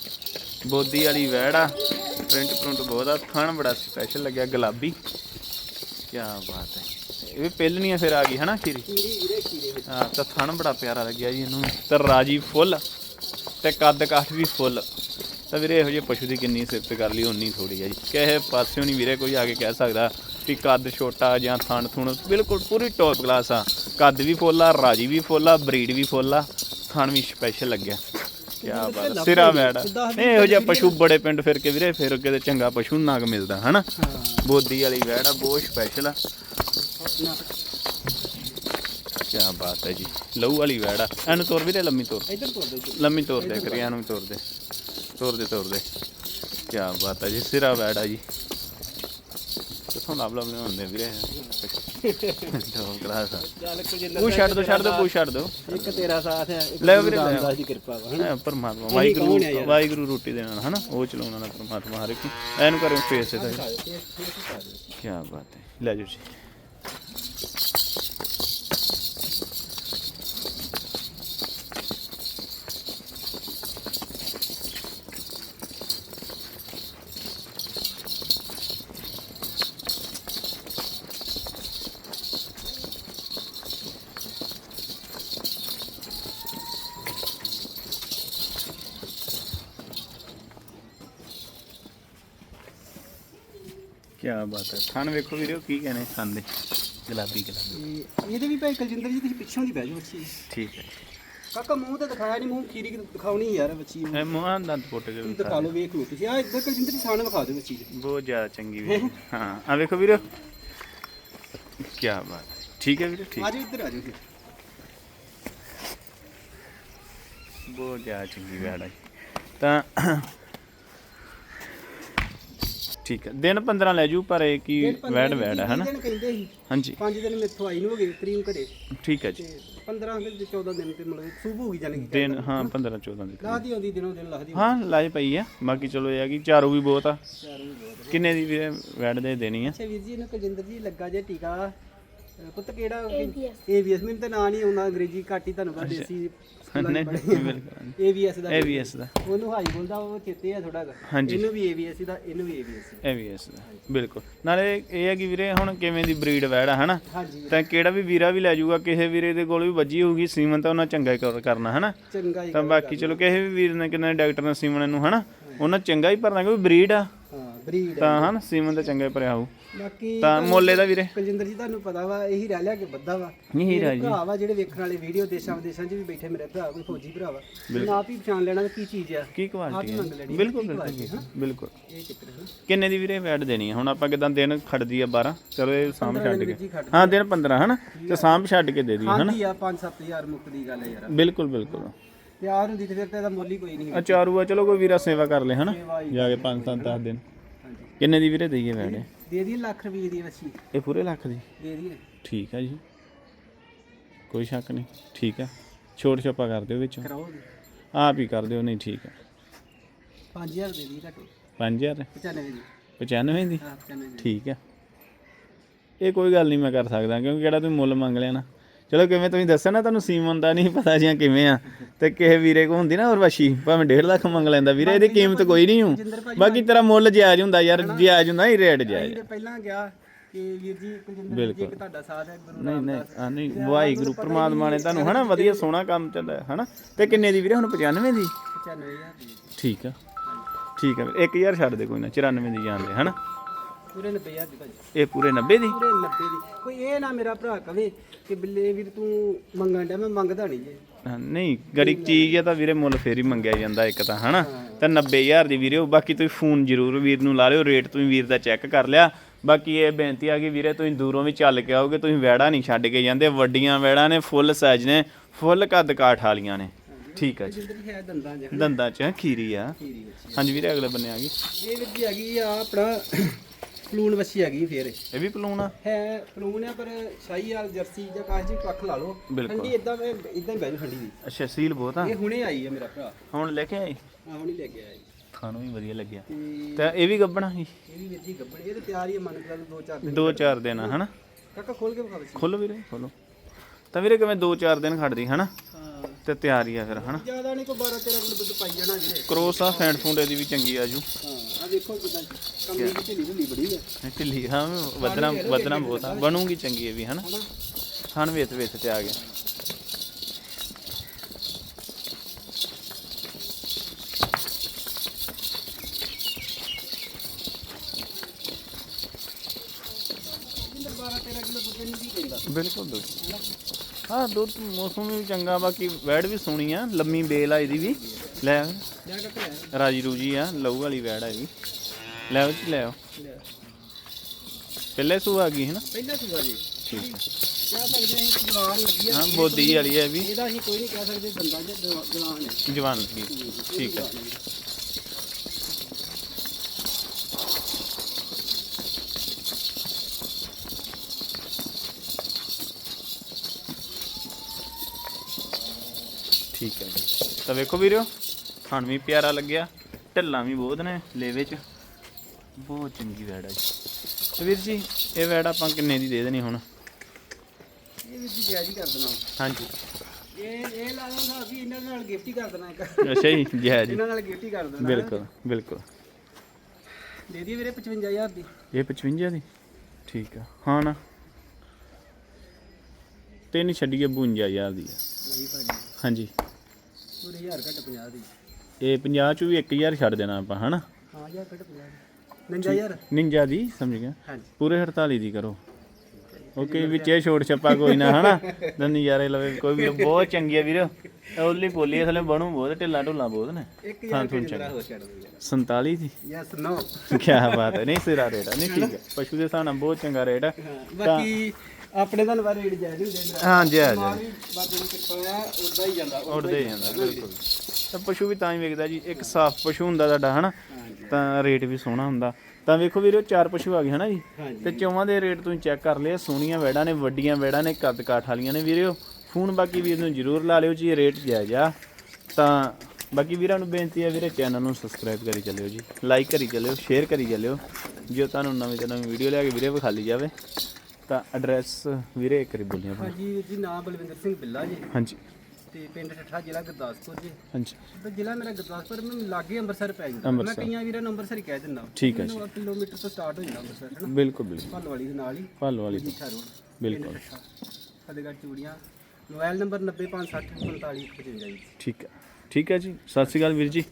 Speaker 1: ਬੋਦੀ ਵਾਲੀ ਵੈੜ ਆ। ਪ੍ਰਿੰਟ ਪ੍ਰਿੰਟ ਬਹੁਤ ਆ। ਥਣ ਬੜਾ ਸਪੈਸ਼ਲ ਲੱਗਿਆ ਗੁਲਾਬੀ। ਕੀ ਬਾਤ ਹੈ। ਇਹ ਵੀ ਪਹਿਲਣੀਆਂ ਫਿਰ ਆ ਗਈ ਹਨਾ ਖੀਰੀ?
Speaker 2: ਖੀਰੀ ਵੀਰੇ ਖੀਰੀ ਵਿੱਚ।
Speaker 1: ਹਾਂ ਤਾਂ ਥਣ ਬੜਾ ਪਿਆਰਾ ਲੱਗਿਆ ਜੀ ਇਹਨੂੰ ਤੇ ਰਾਜੀ ਫੁੱਲ ਤੇ ਕੱਦ ਕਾਠ ਵੀ ਫੁੱਲ। ਤਾਂ ਵੀਰੇ ਇਹੋ ਜਿਹੇ ਪਸ਼ੂ ਦੀ ਕਿੰਨੀ ਸਿਫਤ ਕਰ ਲਈ ਉਨੀ ਥੋੜੀ ਆ ਜੀ। ਕਿਸੇ ਪਾਸਿਓਂ ਨਹੀਂ ਵੀਰੇ ਕੋਈ ਆ ਕੇ ਕਹਿ ਸਕਦਾ ਕਿ ਕੱਦ ਛੋਟਾ ਜਾਂ ਥਣ ਥੁਣ। ਬਿਲਕੁਲ ਪੂਰੀ ਟੌਪ ਕਲਾਸ ਆ। ਕੱਦ ਵੀ ਫੁੱਲ ਆ ਰਾਜੀ ਵੀ ਫੁੱਲ ਆ ਬਰੀਡ ਵੀ ਫੁੱਲ ਆ। ਥਣ ਵੀ ਸਪੈਸ਼ਲ ਲੱਗਿਆ। ਕੀ ਬਾਤ ਆ, ਸਿਰਾ ਮੈੜ। ਨਹੀਂ ਇਹੋ ਜਿਹਾ ਪਸ਼ੂ ਬੜੇ ਪਿੰਡ ਫਿਰ ਕੇ ਵੀਰੇ ਫਿਰ ਕਿਤੇ ਚੰਗਾ ਪਸ਼ੂ ਨਾਗ ਮਿਲਦਾ ਹਨਾ? ਬੋਦੀ ਵਾਲੀ ਵੈੜ ਆ ਬਹੁਤ ਸਪੈਸ਼ਲ ਆ।
Speaker 2: ਨਾ
Speaker 1: ਕੀ ਬਾਤ ਹੈ ਜੀ ਲਹੂ ਵਾਲੀ ਵੈੜ ਆ। ਇਹਨੂੰ ਤੋਰ ਵੀਰੇ ਲੰਮੀ ਤੋਰ।
Speaker 2: ਇਧਰ ਤੋੜ ਦੇ
Speaker 1: ਲੰਮੀ ਤੋਰ ਦੇ ਕਰਿਆ ਨੂੰ ਵੀ ਤੋਰ ਦੇ। ਤੋਰ ਦੇ ਤੋਰ ਦੇ। ਕੀ ਬਾਤ ਹੈ ਜੀ ਸਿਰਾ ਵੈੜ ਆ ਜੀ। ਕਿੱਥੋਂ ਲੱਭ ਲੱਭ ਹੁੰਦੇ ਵੀਰੇ?
Speaker 2: ਚੱਲ
Speaker 1: ਉਹ ਛੱਡ ਦੋ ਛੱਡ ਦੋ ਪੂ ਛੱਡ ਦੋ।
Speaker 2: ਇੱਕ ਤੇਰਾ ਸਾਥ ਹੈ ਇੱਕ
Speaker 1: ਲੈ
Speaker 2: ਗੁਰੂ
Speaker 1: ਵੀਰੇ, ਲੈ।
Speaker 2: ਰਾਮਦਾਸ ਦੀ ਕਿਰਪਾ ਵਾ ਹਨਾ?
Speaker 1: ਹੈ ਪਰਮਾਤਮਾ
Speaker 2: ਕੌਣ
Speaker 1: ਵਾਹਿਗੁਰੂ
Speaker 2: ਹੈ ਯਾਰ?
Speaker 1: ਵਾਹਿਗੁਰੂ ਰੋਟੀ ਦੇਣਾ ਹਨਾ? ਉਹ ਚਲਾਉਣਾ ਨਾ ਪਰਮਾਤਮਾ ਹਰ ਇੱਕ ਐਨੂੰ ਕਰੇ ਫੇਸ ਕੀ ਬਾਤ ਹੈ। ਲੈ ਜਾਓ ਜੀ। ਕੀ ਬਾਤ ਹੈ। ਖਾਣ ਵੇਖੋ ਵੀਰੋ ਕੀ ਕਹਿੰਦੇ ਖਾਂਦੇ ਗੁਲਾਬੀ ਗੁਲਾਬੀ।
Speaker 2: ਇਹ- ਇਹਦੇ ਵੀ ਭਾਈ ਕੁਲਜਿੰਦਰ ਜੀ ਤੁਸੀਂ ਪਿੱਛੋਂ ਦੀ ਬਹਿ ਜਾਓ ਬੱਚੀ।
Speaker 1: ਠੀਕ ਹੈ।
Speaker 2: ਕਾਕਾ ਮੂੰਹ ਤੇ ਦਿਖਾਇਆ ਨਹੀਂ ਮੂੰਹ ਖੀਰੀ ਦਿਖਾਉਣੀ ਯਾਰ ਬੱਚੀ। ਨੂੰ
Speaker 1: ਇਹ ਮੋਹਨ ਦੰਦ ਪੁੱਟ ਕੇ
Speaker 2: ਤੁਸੀਂ
Speaker 1: ਵਿਖਾ
Speaker 2: ਦਿਖਾ ਲਓ ਵੇਖ ਲਓ ਤੁਸੀਂ। ਆ ਇੱਧਰ ਕੁਲਜਿੰਦਰ ਜੀ ਸਾਹਮਣੇ ਵਿਖਾ ਦਿਓ ਬੱਚੀ। ਦੇ
Speaker 1: ਬਹੁਤ ਜ਼ਿਆਦਾ ਚੰਗੀ ਵੀਡੀਓ ਹਾਂ ਆ ਵੇਖੋ ਵੀਰੋ। ਕੀ ਬਾਤ ਹੈ। ਠੀਕ ਹੈ ਵੀਰੋ ਠੀਕ
Speaker 2: ਆ ਜਾਓ ਇੱਧਰ ਆ ਜਾਓ
Speaker 1: ਬਹੁਤ ਜ਼ਿਆਦਾ ਚੰਗੀ ਵੈੜ ਹੈ। ਤਾਂ ਠੀਕ ਹੈ। ਦਿਨ 15 ਲੈ ਜੂ ਪਰ ਇਹ ਕੀ ਵੈੜ ਵੈੜ ਹੈ ਹਨਾ?
Speaker 2: ਦਿਨ ਕਹਿੰਦੇ ਸੀ।
Speaker 1: ਹਾਂਜੀ।
Speaker 2: 5 ਦਿਨ ਮੇਥੋਂ ਆਈ ਨੂੰ ਹੋ ਗਏ ਤਰੀਮ ਘਰੇ।
Speaker 1: ਠੀਕ ਹੈ ਜੀ।
Speaker 2: ਤੇ 15 ਦਿਨ ਤੇ 14 ਦਿਨ ਤੇ ਮਤਲਬ ਸੂਬ ਹੋ ਗਈ ਕਿ
Speaker 1: ਦਿਨ ਹਾਂ 15 14 ਦੀ
Speaker 2: ਲਾਦੀ ਆਉਂਦੀ ਦਿਨੋਂ ਦਿਨ ਲੱਗਦੀ
Speaker 1: ਹਾਂ ਲਾਜ ਪਈ ਆ। ਬਾਕੀ ਚਲੋ ਇਹ ਆ ਕਿ ਚਾਰੂ ਵੀ ਬਹੁਤ ਆ।
Speaker 2: ਚਾਰ ਵੀ ਬਹੁਤ
Speaker 1: ਕਿੰਨੇ ਦੀ ਵੈੜ ਦੇ ਦੇਣੀ ਆ?
Speaker 2: ਅੱਛਾ ਵੀਰ ਜੀ ਇਹਨੂੰ ਕੁਲਜਿੰਦਰ ਜੀ ਲੱਗਾ ਜੇ ਟੀਕਾ। ਪੁੱਤ ਕਿਹੜਾ? ਏਵੀਐਸ ਮੈਨੂੰ ਤਾਂ ਨਾਂ ਨਹੀਂ ਆਉਂਦਾ ਅੰਗਰੇਜ਼ੀ ਘੱਟ ਹੀ ਤੁਹਾਨੂੰ ਪਤਾ ਦੇਸੀ
Speaker 1: ਨਹੀਂ ਬਿਲਕੁਲ।
Speaker 2: ਏਵੀਐਸ ਦਾ।
Speaker 1: AVS ਦਾ।
Speaker 2: ਉਹਨੂੰ ਹਾਈ ਬੋਲਦਾ ਉਹ ਚੇਤੇ ਆ ਥੋੜਾ
Speaker 1: ਹਾਂਜੀ।
Speaker 2: ਇਹਨੂੰ ਵੀ ਏਵੀਐਸ ਦਾ ਇਹਨੂੰ ਵੀ ਏਵੀਐਸ
Speaker 1: AVS ਦਾ। ਬਿਲਕੁਲ। ਨਾਲੇ ਇਹ ਹੈ ਕਿ ਵੀਰੇ ਹੁਣ ਕਿਵੇਂ ਦੀ ਬਰੀਡ ਵੈੜ ਆ ਹਨਾ?
Speaker 2: ਹਾਂਜੀ।
Speaker 1: ਤਾਂ ਕਿਹੜਾ ਵੀ ਵੀਰਾ ਵੀ ਲੈ ਜਾਊਗਾ ਕਿਸੇ ਵੀਰੇ ਦੇ ਕੋਲ ਵੀ ਵੱਜੀ ਹੋਊਗੀ ਸੀਮਨ ਤਾਂ ਉਹਨਾਂ ਚੰਗਾ ਹੀ ਕਰ- ਕਰਨਾ ਹਨਾ?
Speaker 2: ਚੰਗਾ ਹੀ
Speaker 1: ਤਾਂ ਬਾਕੀ ਚਲੋ ਕਿਸੇ ਵੀ ਵੀਰ ਨੇ ਕਿੰਨੇ ਡਾਕਟਰ ਨੇ ਸੀਮਨ ਨੂੰ ਹਨਾ? ਉਹਨਾਂ ਚੰਗਾ ਹੀ ਭਰਨਾ ਕਿਉਂਕਿ ਬਰੀਡ ਆ।
Speaker 2: ਹਾਂ
Speaker 1: ਤਾਂ ਹਨ ਸੀਮਨ ਤਾਂ ਚੰਗਾ ਭਰਿਆ ਹੋਊ।
Speaker 2: ਬਾਕੀ
Speaker 1: ਤਾਂ ਮੁੱਲ ਇਹਦਾ ਵੀਰੇ?
Speaker 2: ਕੁਲਜਿੰਦਰ ਜੀ ਤੁਹਾਨੂੰ ਪਤਾ ਵਾ ਇਹੀ ਰਹਿ ਲਿਆ ਕਿ ਬੱਦਾ ਵਾ।
Speaker 1: ਨਹੀਂ ਹੀਰਾ ਜੀ।
Speaker 2: ਭਰਾ ਵਾ ਜਿਹੜੇ ਵੇਖਣ ਵਾਲੇ ਵੀਡੀਓ ਦੇਸ਼ਾਂ ਵਿਦੇਸ਼ਾਂ 'ਚ ਵੀ ਬੈਠੇ ਮੇਰੇ ਭਰਾ ਕੋਈ ਫੌਜੀ ਭਰਾ ਵਾ। ਉਹਨੂੰ ਆਪ ਹੀ ਪਛਾਣ ਲੈਣਾ ਵੀ ਕੀ ਚੀਜ਼ ਆ।
Speaker 1: ਕੀ ਕੁਆਲਿਟੀ
Speaker 2: ਹੈ ਮੰਗ ਲੈਣੀ
Speaker 1: ਬਿਲਕੁਲ ਬਿਲਕੁਲ
Speaker 2: ਇਹ ਚੱਕਰ ਹੈ
Speaker 1: ਕਿੰਨੇ ਦੀ ਵੀਰੇ ਵੈਟ ਦੇਣੀ ਹੈ ਹੁਣ ਆਪਾਂ ਕਿਦਾਂ ਦਿਨ ਖੜਦੀ ਆ 12 ਚਲੋ ਇਹ ਸਾਂਭ ਛੱਡ
Speaker 2: ਵੀਰ
Speaker 1: ਕੇ।
Speaker 2: ਜੀ
Speaker 1: ਹਾਂ ਦਿਨ 15 ਹਨਾ? ਤੇ ਸਾਂਭ ਛੱਡ ਕੇ ਦੇ ਦੀ ਹਨਾ?
Speaker 2: ਆਂਦੀ ਆ 5-7000 ਮੁੱਕ ਦੀ ਗੱਲ ਹੈ ਯਾਰ।
Speaker 1: ਬਿਲਕੁਲ ਬਿਲਕੁਲ।
Speaker 2: ਪਿਆਰ ਹੁੰਦੀ ਤੇ ਫਿਰ ਤਾਂ ਇਹਦਾ ਮੁੱਲ ਹੀ ਕੋਈ ਨਹੀਂ
Speaker 1: ਆ ਚਾਰੂ ਆ ਚਲੋ ਕੋਈ ਵੀਰਾ ਸੇਵਾ ਕਰ ਲੈ ਹਨਾ? ਜਾ ਕੇ 5 7 10 ਦਿਨ। ਕਿੰਨੇ ਦੀ ਵੀਰੇ ਦਈਏ ਵੈਟ?
Speaker 2: ਦੇ ਦੀ ਲੱਖ ਰੁਪਏ ਦੀ ਵੱਛੀ
Speaker 1: ਇਹ ਪੂਰੇ ਲੱਖ ਦੀ?
Speaker 2: ਦੇ ਦੀ
Speaker 1: ਠੀਕ ਹੈ ਜੀ। ਕੋਈ ਸ਼ੱਕ ਨਹੀਂ। ਠੀਕ ਹੈ ਛੋਟ ਛਾਪਾ ਕਰ ਦਿਓ ਵਿੱਚ।
Speaker 2: ਕਰਾਓ
Speaker 1: ਆਪ ਹੀ ਕਰ ਦਿਓ ਨਹੀਂ ਠੀਕ ਹੈ
Speaker 2: 5000 ਦੇ ਦੀ ਘੱਟੋ।
Speaker 1: 5000
Speaker 2: 95 ਦੀ।
Speaker 1: 95 ਦੀ?
Speaker 2: ਹਾਂ 95 ਦੀ।
Speaker 1: ਠੀਕ ਹੈ ਇਹ ਕੋਈ ਗੱਲ ਨਹੀਂ ਮੈਂ ਕਰ ਸਕਦਾ ਕਿਉਂਕਿ ਕਿਹੜਾ ਤੁਸੀਂ ਮੁੱਲ ਮੰਗ ਲਿਆ ਨਾ। ਚਲੋ ਕਿਵੇਂ ਤੁਸੀਂ ਦੱਸਿਆ ਨਾ ਤੁਹਾਨੂੰ ਸੀਮਨ ਦਾ ਨਹੀਂ ਪਤਾ ਜਾਂ ਕਿਵੇਂ ਆ। ਤੇ ਕਿਸੇ ਵੀਰੇ ਕੋ ਹੁੰਦੀ ਨਾ ਹੋਰ ਵਸ਼ੀ ਭਾਵੇਂ 1.5 ਲੱਖ ਮੰਗ ਲੈਂਦਾ ਵੀਰੇ ਇਹਦੀ ਕੀਮਤ ਕੋਈ ਨਹੀਂ ਹੂੰ। ਬਾਕੀ ਤੇਰਾ ਮੁੱਲ ਜਾਇਜ਼ ਹੁੰਦਾ ਯਾਰ ਜਾਇਜ਼ ਹੁੰਦਾ ਹੀ ਰੇਟ ਜਾਇਜ਼।
Speaker 2: ਪਹਿਲਾਂ ਗਿਆ ਕਿ ਵੀਰ ਜੀ ਕੁਲਜਿੰਦਰ ਜੀ ਤੁਹਾਡਾ ਸਾਥ ਹੈ ਗੁਰੂ
Speaker 1: ਨਹੀਂ ਨਹੀਂ ਆ ਨਹੀਂ ਵਾਹਿਗੁਰੂ ਪ੍ਰਮਾਤਮਾ ਨੇ ਤੁਹਾਨੂੰ ਹਨਾ ਵਧੀਆ ਸੋਹਣਾ ਕੰਮ ਚੱਲਿਆ ਹਨਾ? ਤੇ ਕਿੰਨੇ ਦੀ ਵੀਰੇ ਹੁਣ 95 ਦੀ?
Speaker 2: 95000 ਦੀ।
Speaker 1: ਠੀਕ ਆ। ਠੀਕ ਆ ਵੀਰੇ 1000 ਛੱਡ ਦੇ ਕੋਈ ਨਾ 94 ਦੀ ਜਾਂਦੇ ਹਨਾ?
Speaker 2: ਪੂਰੇ 90000 ਦੀ ਭਾਜੀ।
Speaker 1: ਇਹ ਪੂਰੇ 90 ਦੀ?
Speaker 2: ਪੂਰੇ 90 ਦੀ। ਕੋਈ ਇਹ ਨਾ ਮੇਰਾ ਭਰਾ ਕਵੇ ਕਿ ਬਿੱਲੇ ਵੀਰ ਤੂੰ ਮੰਗਣ ਡਿਆ ਮੈਂ ਮੰਗਦਾ ਨਹੀਂ ਜੇ।
Speaker 1: ਹਾਂ, ਨਹੀਂ ਗੜੀ ਚੀਜ਼ ਆ ਤਾਂ ਵੀਰੇ ਮੁੱਲ ਫੇਰ ਹੀ ਮੰਗਿਆ ਜਾਂਦਾ ਇੱਕ ਤਾਂ ਹਨਾ? ਤਾਂ 90000 ਦੀ ਵੀਰੇ ਉਹ ਬਾਕੀ ਤੁਸੀਂ ਫੋਨ ਜ਼ਰੂਰ ਵੀਰ ਨੂੰ ਲਾ ਲਿਓ ਰੇਟ ਤੁਸੀਂ ਵੀਰ ਦਾ ਚੈੱਕ ਕਰ ਲਿਆ। ਬਾਕੀ ਇਹ ਬੇਨਤੀ ਆ ਕਿ ਵੀਰੇ ਤੁਸੀਂ ਦੂਰੋਂ ਵੀ ਚੱਲ ਕੇ ਆਓਗੇ ਤੁਸੀਂ ਵੈੜਾ ਨਹੀਂ ਛੱਡ ਕੇ ਜਾਂਦੇ ਵੱਡੀਆਂ ਵੈੜਾਂ ਨੇ ਫੁੱਲ ਸਾਈਜ਼ ਨੇ ਫੁੱਲ ਕੱਦ ਕਾਠ ਵਾਲੀਆਂ ਨੇ। ਠੀਕ ਆ ਜੀ।
Speaker 2: ਜਿੰਦਰ ਹੈ ਦੰਦਾਂ
Speaker 1: 'ਚ ਖੀਰੀ ਆ।
Speaker 2: ਖੀਰੀ
Speaker 1: ਹਾਂਜੀ ਵੀਰੇ ਅਗਲੇ ਬੰਨੇ ਆ ਗਈ।
Speaker 2: ਇਹ ਵੀਰ ਜੀ ਹੈਗੀ ਆ ਆਪਣਾ ਫਲੂਨ ਵੱਛੀ ਹੈਗੀ ਫੇਰ
Speaker 1: ਇਹ। ਵੀ ਪਲੂਨ ਆ?
Speaker 2: ਹੈ ਫਲੂਨ ਆ ਪਰ ਸ਼ਾਹੀ ਵਾਲ ਜਰਸੀ ਜਾਂ ਕਾਸ਼ ਜੀ ਪੱਖ ਲਾ ਲਓ।
Speaker 1: ਬਿਲਕੁਲ।
Speaker 2: ਠੰਡੀ ਇਦਾਂ ਇਦਾਂ ਹੀ ਬਹਿ ਜਾਓ ਠੰਡੀ ਦੀ
Speaker 1: ਅੱਛਾ ਸੀਲ ਬਹੁਤ ਆ?
Speaker 2: ਇਹ ਹੁਣੇ ਆਈ ਹੈ ਮੇਰਾ ਭਰਾ।
Speaker 1: ਹੁਣ ਲੈ ਕੇ ਆਏ?
Speaker 2: ਆ ਹੁਣੀ ਲੈ ਕੇ ਆਇਆ ਜੀ।
Speaker 1: ਖਾਣੋਂ ਵੀ ਵਧੀਆ ਲੱਗਿਆ।
Speaker 2: ਤੇ
Speaker 1: ਤੇ ਇਹ ਵੀ ਗੱਬਣਾ ਸੀ?
Speaker 2: ਇਹ ਵੀ ਜੀ ਗੱਬਣ ਇਹ ਤਾਂ ਤਿਆਰ ਹੀ ਹੈ ਮਨ ਕਰਾ ਦੋ ਚਾਰ ਦਿਨ
Speaker 1: ਦੋ ਚਾਰ ਦਿਨ ਆ, ਹਨਾ?
Speaker 2: ਕਾਕਾ ਖੋਲ ਕੇ ਵਿਖਾ ਵੱਛੀ
Speaker 1: ਖੋਲੋ ਵੀਰੇ ਖੋਲੋ ਤਾਂ ਵੀਰੇ ਕਿਵੇਂ ਦੋ ਚਾਰ ਦਿਨ ਖੜਦੀ ਹਨਾ? ਤੇ ਤਿਆਰੀ ਆ ਫਿਰ ਹਨਾ?
Speaker 2: ਜ਼ਿਆਦਾ ਨਹੀਂ ਕੋ 12 13 ਕਿਲੋ ਦੁੱਧ ਪਾਈ ਜਾਣਾ ਵੀਰੇ
Speaker 1: ਕਰੋਸ ਆ ਫੈਂਟ ਫੂੰਡੇ ਦੀ ਵੀ ਚੰਗੀ ਆਜੂ
Speaker 2: ਹਾਂ ਆ ਦੇਖੋ ਕਿਦਾਂ ਕੰਮੀ ਦੀ ਢਿੱਲੀ ਢਿੱਲੀ ਬੜੀ ਹੈ
Speaker 1: ਢਿੱਲੀ ਹਾਂ ਵਧਣਾ ਵਧਣਾ ਬਹੁਤ ਆ। ਬਣੂਗੀ ਚੰਗੀ ਇਹ ਵੀ ਹਨਾ? ਖਾਣ ਵੇਤ ਵੇਤ ਤੇ ਆ ਗਿਆ।
Speaker 2: ਜਿੰਦਰ 12 13 ਕਿਲੋ ਦੁੱਧ ਨਹੀਂ ਵੀ ਕਹਿੰਦਾ?
Speaker 1: ਬਿਲਕੁਲ ਬਿਲਕੁਲ ਹਾਂ ਦੁੱਧ ਮੌਸਮ ਵੀ ਚੰਗਾ ਬਾਕੀ ਵੈੜ ਵੀ ਸੋਹਣੀ ਆ ਲੰਮੀ ਬੇਲ ਆ ਇਹਦੀ ਵੀ। ਲੈ ਰਾਜੀ ਰੂਜੀ ਆ ਲਹੂ ਵਾਲੀ ਵੈੜ ਆ ਇਹ ਵੀ ਲੈ ਜੀ ਲੈ ਆਓ। ਪਹਿਲੇ ਸੂ ਆ ਗਈ ਹੈ ਨਾ?
Speaker 2: ਪਹਿਲਾ ਸੂਆ ਜੀ।
Speaker 1: ਠੀਕ ਹੈ
Speaker 2: ਕਹਿ ਸਕਦੇ ਕਿ ਜਵਾਨ ਲੱਗੀ ਆ।
Speaker 1: ਹਾਂ ਬੋਦੀ ਵਾਲੀ ਇਹ ਵੀ।
Speaker 2: ਇਹਦਾ ਅਸੀਂ ਕੋਈ ਨਹੀਂ ਕਹਿ ਸਕਦੇ ਚ ਜਵਾ- ਜਵਾਨ ਹੈ।
Speaker 1: ਜਵਾਨ ਲੱਗੀ ਠੀਕ ਹੈ ਤਾਂ ਵੇਖੋ ਵੀਰੋ ਖਾਣ ਵੀ ਪਿਆਰਾ ਲੱਗਿਆ ਢੱਲਾਂ ਵੀ ਬਹੁਤ ਨੇ ਲੇਵੇ ਚ। ਬਹੁਤ ਚੰਗੀ ਵੈੜ ਆ ਜੀ। ਤੇ ਵੀਰ ਜੀ ਇਹ ਵੈੜ ਆਪਾਂ ਕਿੰਨੇ ਦੀ ਦੇ ਦੇਣੀ ਹੁਣ?
Speaker 2: ਇਹ ਵੀ ਜੀ ਜਾਇਜ਼ ਹੀ ਕਰ ਦੇਣਾ।
Speaker 1: ਹਾਂਜੀ।
Speaker 2: ਇਹ ਇਹ ਲਾ ਲਓ ਸਾਹਿਬ ਵੀ ਇਹਨਾਂ ਨਾਲ ਗਿਫਟ ਹੀ ਕਰ ਦੇਣਾ ਇੱਕ।
Speaker 1: ਅੱਛਾ ਜੀ ਜੈ ਜੀ।
Speaker 2: ਇਹਨਾਂ ਨਾਲ ਗਿਫਟ ਹੀ ਕਰ ਦੇਣਾ।
Speaker 1: ਬਿਲਕੁਲ ਬਿਲਕੁਲ।
Speaker 2: ਦੇ ਦਈਏ ਵੀਰੇ 55000 ਦੀ।
Speaker 1: ਇਹ 55 ਦੀ? ਠੀਕ ਆ। ਹਾਂ ਨਾ। ਤਿੰਨ ਛੱਡੀਏ 52000 ਦੀ ਆ।
Speaker 2: ਨਹੀਂ ਭਾਜੀ।
Speaker 1: ਹਾਂਜੀ।
Speaker 2: ਪੂਰੇ 1000 ਘੱਟ 50 ਦੀ।
Speaker 1: ਇਹ 50 ਚੋਂ ਵੀ 1000 ਛੱਡ ਦੇਣਾ ਆਪਾਂ ਹਨਾ?
Speaker 2: ਹਾਂ 1000 ਘੱਟ 50 ਦੀ। 59000
Speaker 1: ਨਿੰਜਾ ਦੀ ਸਮਝ ਗਿਆ?
Speaker 2: ਹਾਂਜੀ।
Speaker 1: ਪੂਰੇ 48 ਦੀ ਕਰੋ। ਓਕੇ ਵਿੱਚ ਇਹ ਛੋਟ ਛੱਪਾ ਕੋਈ ਨਾ ਹਨਾ? ਤਾਂ ਨਜ਼ਾਰੇ ਲਵੇ ਕੋਈ ਵੀ ਬਹੁਤ ਚੰਗੀ ਆ ਵੀਰ। ਓਲੀ ਪੋਲੀ ਥਲੇ ਬਣੂ ਬਹੁਤ ਢਿੱਲਾ ਢੁੱਲਾ ਬਹੁਤ ਨੇ।
Speaker 2: 1000 ਰੁਪਏ ਜਿਹੜਾ ਹੋਰ ਛੱਡ ਦੂੰਗਾ
Speaker 1: 47 ਦੀ?
Speaker 2: Yes no.
Speaker 1: ਕੀ ਬਾਤ ਹੈ ਨਹੀਂ ਸਿਰਾ ਰੇਟ ਆ ਨਹੀਂ ਠੀਕ ਹੈ ਪਸ਼ੂ ਦੇ ਹਿਸਾਬ ਨਾਲ ਬਹੁਤ ਚੰਗਾ ਰੇਟ ਆ।
Speaker 2: ਬਾਕੀ ਆਪਣੇ ਦਾ ਨਵਾਂ ਰੇਟ ਜਾਇਜ਼ ਹੁੰਦੇ ਨੇ।
Speaker 1: ਹਾਂ ਜੀ ਹਾਂ
Speaker 2: ਮਾਲ
Speaker 1: ਜੀ
Speaker 2: ਵੀ ਬਾਬੇ ਨੂੰ ਕਿਰਪਾ ਆ ਹੀ ਜਾਂਦਾ
Speaker 1: ਉੜਦੇ ਜਾਂਦਾ। ਬਿਲਕੁਲ। ਤਾਂ ਪਸ਼ੂ ਵੀ ਤਾਂ ਹੀ ਵਿਕਦਾ ਜੀ ਇੱਕ ਸਾਫ਼ ਪਸ਼ੂ ਹੁੰਦਾ ਤੁਹਾਡਾ ਹਨਾ?
Speaker 2: ਹਾਂਜੀ।
Speaker 1: ਤਾਂ ਰੇਟ ਵੀ ਸੋਹਣਾ ਹੁੰਦਾ। ਤਾਂ ਵੇਖੋ ਵੀਰੋ ਚਾਰ ਪਸ਼ੂ ਆ ਗਏ ਹਨਾ ਜੀ?
Speaker 2: ਹਾਂਜੀ।
Speaker 1: ਤੇ ਚੌਵਾਂ ਦੇ ਰੇਟ ਤੁਸੀਂ ਚੈੱਕ ਕਰ ਲਿਆ ਸੋਹਣੀਆਂ ਵੈੜਾਂ ਨੇ ਵੱਡੀਆਂ ਵੈੜਾਂ ਨੇ ਕੱਦ ਕਾਠ ਵਾਲੀਆਂ ਨੇ ਵੀਰਿਓ ਫੋਨ ਬਾਕੀ ਵੀਰ ਨੂੰ ਜ਼ਰੂਰ ਲਾ ਲਿਓ ਜੀ ਰੇਟ ਜਾਇਜ਼ ਆ। ਤਾਂ ਬਾਕੀ ਵੀਰਾਂ ਨੂੰ ਬੇਨਤੀ ਹੈ ਵੀਰੇ ਚੈਨਲ ਨੂੰ ਸਬਸਕ੍ਰਾਈਬ ਕਰੀ ਚੱਲਿਓ ਜੀ ਲਾਈਕ ਕਰੀ ਚੱਲਿਓ ਸ਼ੇਅਰ ਕਰੀ ਚੱਲਿਓ। ਜੇ ਤੁਹਾਨੂੰ ਨਵੀਂ ਤੋਂ ਨਵੀਂ ਵੀਡੀਓ ਲਿਆ ਕੇ ਵੀਰੇ ਵਿਖਾਲੀ ਜਾਵੇ ਤਾਂ ਐਡਰੈਸ ਵੀਰੇ ਇੱਕ ਵਾਰੀ ਬੋਲੀਆਂ ਆਪਣਾ।
Speaker 2: ਹਾਂਜੀ ਵੀਰ ਜੀ ਨਾਮ ਬਲਵਿੰਦਰ ਸਿੰਘ ਬਿੱਲਾ ਜੀ।
Speaker 1: ਹਾਂਜੀ।
Speaker 2: ਤੇ ਪਿੰਡ ਠੱਠਾ ਜ਼ਿਲ੍ਹਾ ਗੁਰਦਾਸਪੁਰ ਜੀ।
Speaker 1: ਹਾਂਜੀ।
Speaker 2: ਤੇ ਜ਼ਿਲ੍ਹਾ ਮੇਰਾ ਗੁਰਦਾਸਪੁਰ ਮੈਨੂੰ ਲਾਗੇ ਅੰਮ੍ਰਿਤਸਰ ਪੈ ਜਾਂਦਾ। ਮੈਂ
Speaker 1: ਅੰਮ੍ਰਿਤਸਰ।
Speaker 2: ਕਈਆਂ ਵੀਰਾਂ ਨੂੰ ਅੰਮ੍ਰਿਤਸਰ ਹੀ ਕਹਿ ਦਿੰਦਾ।
Speaker 1: ਠੀਕ ਹੈ ਜੀ।
Speaker 2: ਮੈਨੂੰ ਕਿਲੋਮੀਟਰ ਤੋਂ ਸਟਾਰਟ ਹੋ ਜਾਂਦਾ ਅੰਮ੍ਰਿਤਸਰ ਹੈ ਨਾ?
Speaker 1: ਬਿਲਕੁਲ ਬਿਲਕੁਲ।
Speaker 2: ਭੱਲ ਵਾਲੀ ਦੇ ਨਾਲ ਹੀ।
Speaker 1: ਭਾਲੋ ਵਾਲੀ ਤੋਂ
Speaker 2: ਜੀਠਾ ਰੋਡ
Speaker 1: ਬਿਲਕੁਲ।
Speaker 2: ਠੱਠਾ। ਫਤਿਹਗੜ੍ਹ ਚੂੜੀਆਂ। ਮੋਬਾਈਲ ਨੰਬਰ 9056455155 ਜੀ।
Speaker 1: ਠੀਕ ਹੈ। ਠੀਕ ਹੈ ਜੀ। ਸਤਿ ਸ਼੍ਰੀ ਅਕਾਲ ਵੀਰ ਜੀ।